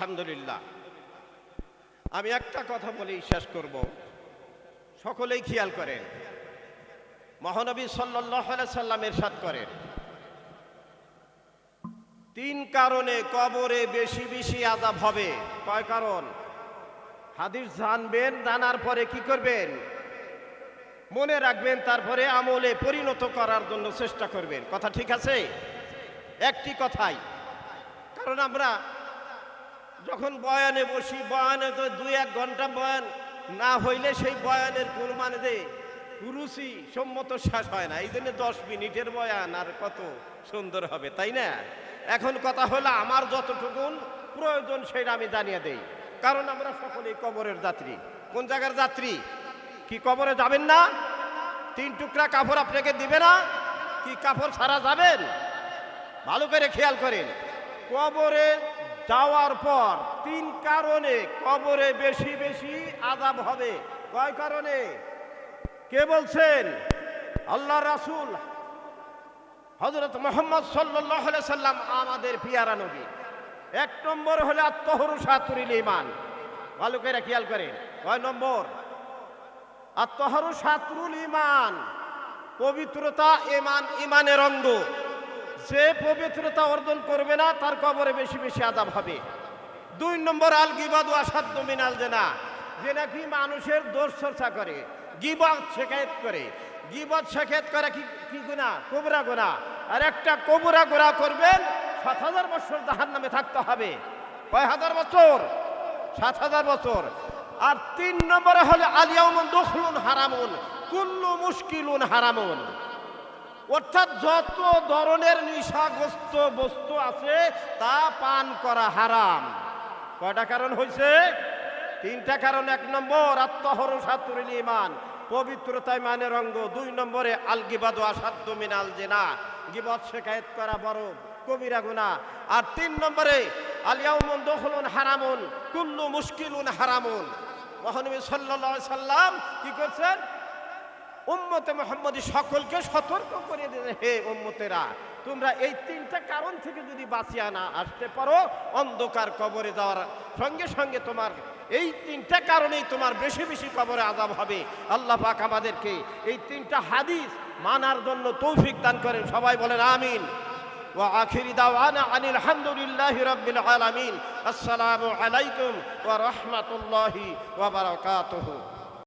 আলহামদুলিল্লাহ। আমি একটা কথা বলেই শেষ করব। সকলেই খেয়াল করেন। মহানবী সাল্লাহ সাল্লাম এরশাদ করেন। তিন কারণে কবরে বেশি বেশি আদাব হবে। কয় কারণ? হাদিস জানবেন, জানার পরে কি করবেন? মনে রাখবেন, তারপরে আমলে পরিণত করার জন্য চেষ্টা করবেন। কথা ঠিক আছে? একটি কথাই। কারণ আমরা যখন বয়ানে বসি, বয়ানে তো দুই এক ঘণ্টা বয়ান না হইলে সেই বয়ানের দে রুচি সম্মত শেষ হয় না। এই জন্য দশ মিনিটের বয়ান আর কত সুন্দর হবে, তাই না? এখন কথা হলো আমার যতটুকুন প্রয়োজন সেটা আমি জানিয়ে দেই। কারণ আমরা সকলেই কবরের যাত্রী। কোন জায়গার যাত্রী? কি কবরে যাবেন না? তিন টুকরা কাপড় আপনাকে দিবে না? কি কাপড় ছাড়া যাবেন? ভালো করে খেয়াল করেন। কবরে যাওয়ার পর তিন কারণে কবরে বেশি বেশি আজাব হবে। কয় কারণে? কে বলছেন? আল্লাহ রাসুল হজরত মোহাম্মদ সাল্লাহ সাল্লাম, আমাদের পিয়ারা নবী। এক নম্বর হলে আত্মহরু সাতুরিল ইমান ভালো করে খেয়াল করেন। কয় নম্বর? আত্মহরু সাতরুল ইমান পবিত্রতা ইমান ইমানের অঙ্গ। যে পবিত্রতা অর্জন করবে না, তার কবরে বেশি বেশি আদাব হবে। দুই নম্বর, আল গিবাদু আসাদ্দ মিনাল জেনা। যে নাকি মানুষের দোষ চর্চা করে গিবাদ শেখায়ত করে। গিবত শেখায়ত করে কি কি গুণা কোবরা গুণা আর একটা কোবরা গোড়া করবেন, সাত হাজার বছর জাহান নামে থাকতে হবে। কয় হাজার বছর? সাত হাজার বছর। আর তিন নম্বরে হলে আলিয়াউমন দখলুন হারামুন, কুল্লু মুশকিলুন হারামুন। অর্থাৎ যত ধরনের নিশাগ্রস্ত বস্তু আছে, তা পান করা হারাম। কয়টা কারণ হয়েছে তিনটা কারণ। এক নম্বর আত্মহর সাতুরিল ইমান পবিত্রতায় মানের অঙ্গ দুই নম্বরে আল গিবাদ আসাদ্দ মিনাল জেনা, গিবত শেখায়ত করা বড় কবিরা গুনা আর তিন নম্বরে আলিয়াউমন দখলুন হারামুন, কুল্লু মুশকিলুন হারামুন। মহানবী সাল্লাল্লাহু সাল্লাম কি করছেন? উম্মতে মোহাম্মদ সকলকে সতর্ক করে দিলেন হে উম্মতেরা, তোমরা এই তিনটা কারণ থেকে যদি বাঁচিয়া না আসতে পারো, অন্ধকার কবরে যাওয়ার সঙ্গে সঙ্গে তোমার এই তিনটা কারণেই তোমার বেশি বেশি কবরে আজাব হবে। আল্লাহ পাক আমাদেরকে এই তিনটা হাদিস মানার জন্য তৌফিক দান করেন। সবাই বলেন আমিন। ওয়া আখিরি দাওয়ানা আনিল হামদুলিল্লাহ রাব্বিল আলামিন। আসসালামু আলাইকুম ওয়া রাহমাতুল্লাহি ওয়া বারাকাতুহু।